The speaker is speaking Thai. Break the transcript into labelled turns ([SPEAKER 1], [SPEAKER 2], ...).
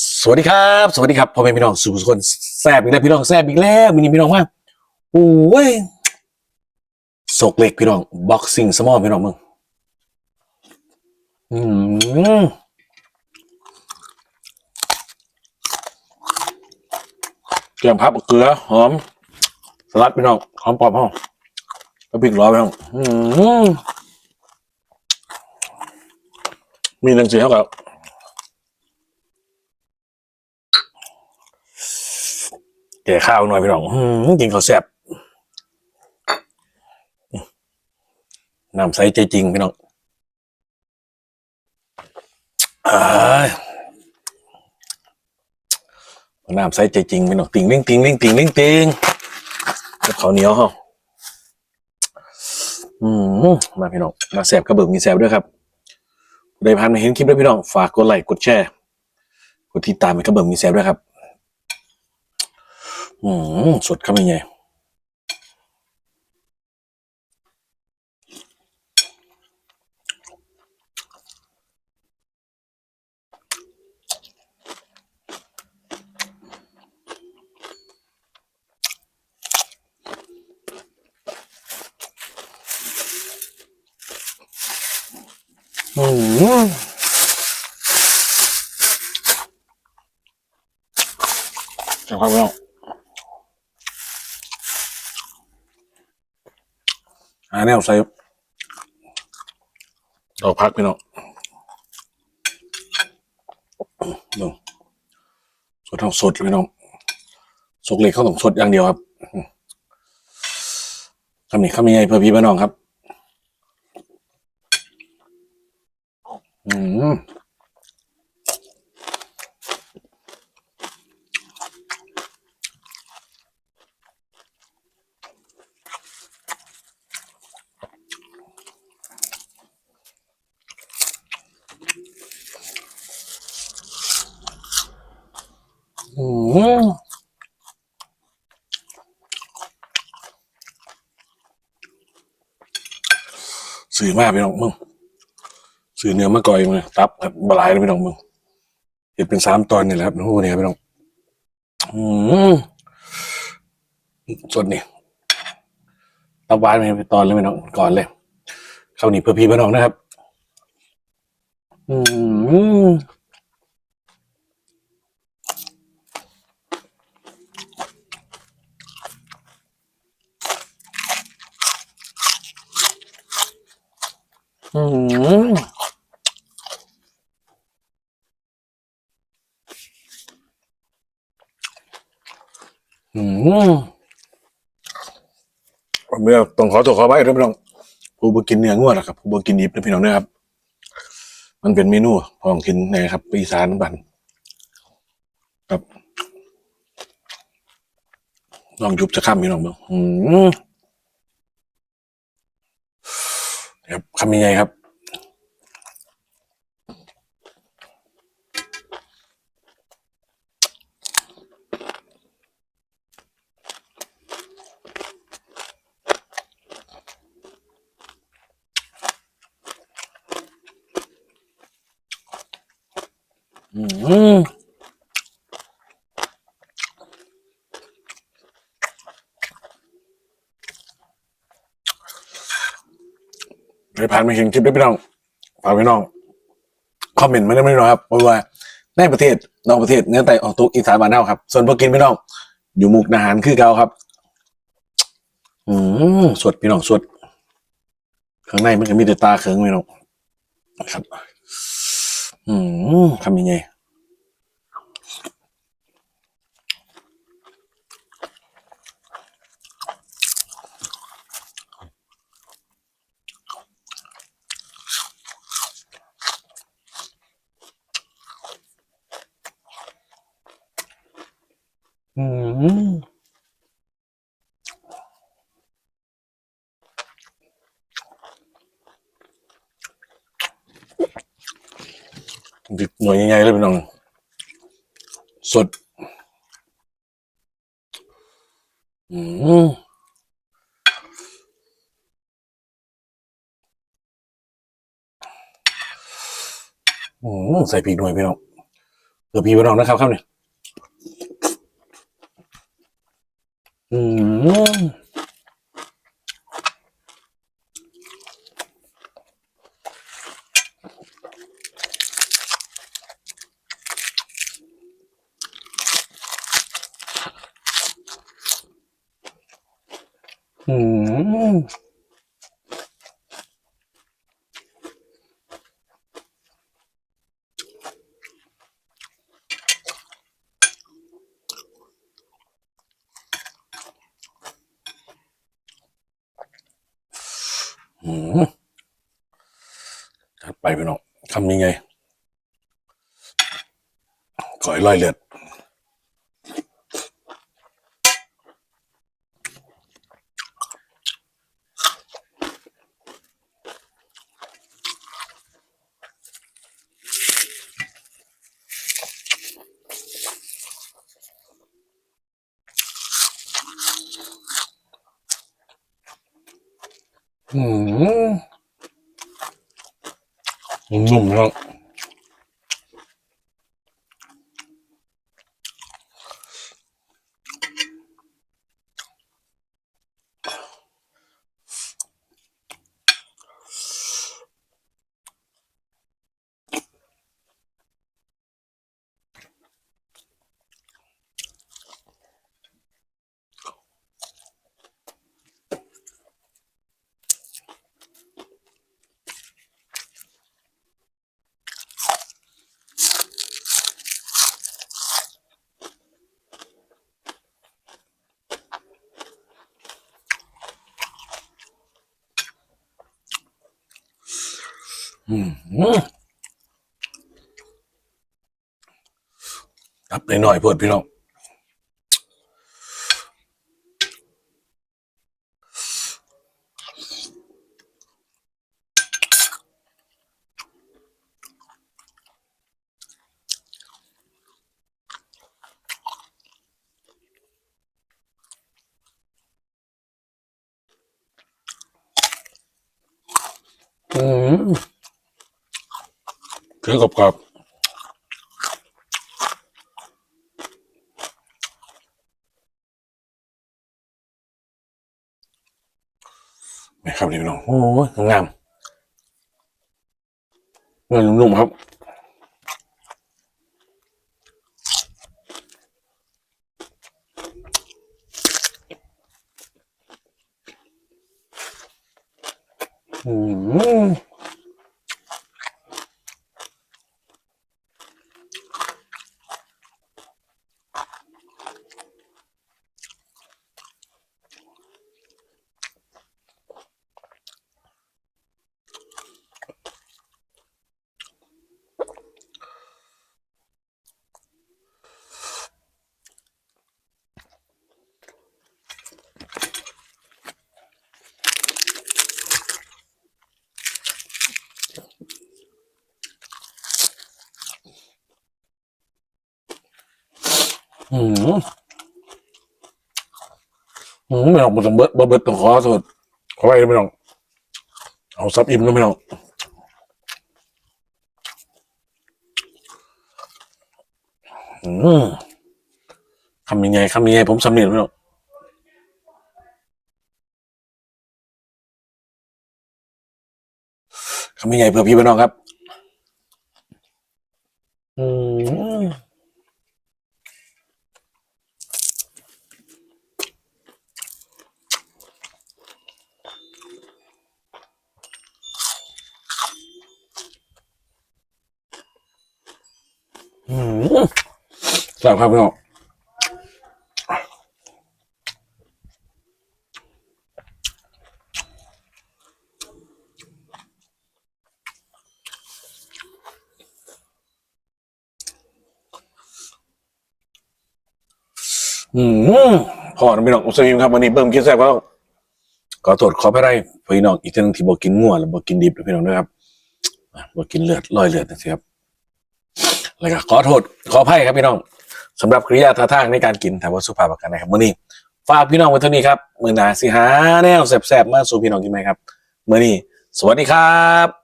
[SPEAKER 1] สวัสดีครับ สวัสดีครับพ่อแม่พี่น้องสู่สุคนแซบอีกแล้วพี่น้องแซบอีกแล้วมินิพี่น้องมากโอ้ยโศกเล็กพี่น้องบ็อกซิ่งสมอลพี่น้องมึงอืมแกงพับเกลือหอมสลัดพี่น้องหอมปอบห้องแล้วพริกร้อยพี่น้องอืมมีหนังสือเท่ากับ ก่ข้าวหน่อยพี่น้องกินข้าวแซ่บน้ำใสใจจริงพี่น้องน้ำใสใจจริงพี่น้องติ่งลิงติ่งลิงติ่งลิงติ่งกับข้าวเหนียวเฮาอืมาพี่น้องมาแซ่บกระเบิดมีแซ่บด้วยครับได้ผ่านมาเห็นคลิปด้วยพี่น้องฝากกดไลค์กดแชร์กดติดตามให้กระเบิดมีแซ่บด้วยครับ อืมสดเข้าไปไงอืมจังครับพี่น้อง หาแนวใส่ดอกพักพี่น้องดูสดท้องสดพี่น้องสกเล็กเขาต้องสดอย่างเดียวครับคำนี้คำนี้ไงเพื่อพี่พี่น้องครับ อืม สื่อมากพี่น้องมึงสื่อเนื้อมะกอยมึงตับครับบลายเลยพี่น้องมึงเห็ดเป็นสามตอนนี่แหละครับโอ้โหเนี่ยพี่น้องอืมสดนี่ตับหวานไปเป็นตอนเลยพี่น้องก่อนเลยข้าวหนีเพื่อพี่พี่น้องนะครับ อืม อืมอืมผมเนี่ยต้องขอตัวขอไปด้วยพี่น้องผู้บกินเนื้องัวนะครับผู้บกินดิบนะพี่น้องนะครับ มันเป็นเมนูของกินนะครับปีศาจน้ำบันครับลองยุบจะข้ามพี่น้องบ้างอืม ครับคำยังไงครับ อืม ไปผ่านมาเห็นคลิปได้พี่น้องฝากพี่น้องคอมเมนต์มาได้ไม่น้อยครับเพราะว่าในประเทศนอกประเทศเนื้อไตออกตุกอีสานบ้านเฮาครับ ส่วนพวกกินพี่น้องอยู่มุกนาหารคือเก่าครับ อืมสดพี่น้องสดข้างในมันก็มีแต่ตาเขิงพี่น้องครับ อืมทำยังไง อืม ดิบหน่วยใหญ่ๆเลยพี่น้อง สด อืมอืมใส่พริกหน่อยพี่น้องเผื่อพี่พี่น้องนะครับครับเนี่ยอืม อืมอืมจัดไปพี่น้องทำยังไงก่อยลอยเลือด อืมนุ่มๆนะครับ ครับหน่อยๆพวดพี่น้องอืม เคี้ยวกรอบๆนี่ครับนี่พี่น้องโอ้ยงามเนื้อนุ่มๆครับอืม อืมอืมไม่ต้องบ่ต้องเบิดบ่เบิดต้องขอโทษขอไว้ไม่ต้องเอาซับอิ่มก็ไม่ต้องอืมทำยังไงทำยังไงผมสำเร็จไม่ต้องทำยังไงเพื่อพี่พี่น้องครับ อืม อืมซ่บครับพี่น้องอืมพอนะพี่น้องอุสมิมครับวันนี้เบิ่มกินแซ่บก็ขอโทษขอพระได้พี่น้องอีกทีนึงที่บอกกินงัวหรือบอกกินดิบพี่น้องนะครับบอกกินเลือดลอยเลือดนะครับ แล้วก็ขอโทษขออภัยครับพี่น้องสำหรับกริยาท่าทางในการกินถามว่าสุภาพประกันนะครับมื่อนี้ฝากพี่น้องไว้เท่านี้ครับ มือหนาสิหาแนวแสบๆมาสู่พี่น้องกินไหมครับมื่อนี้ สวัสดีครับ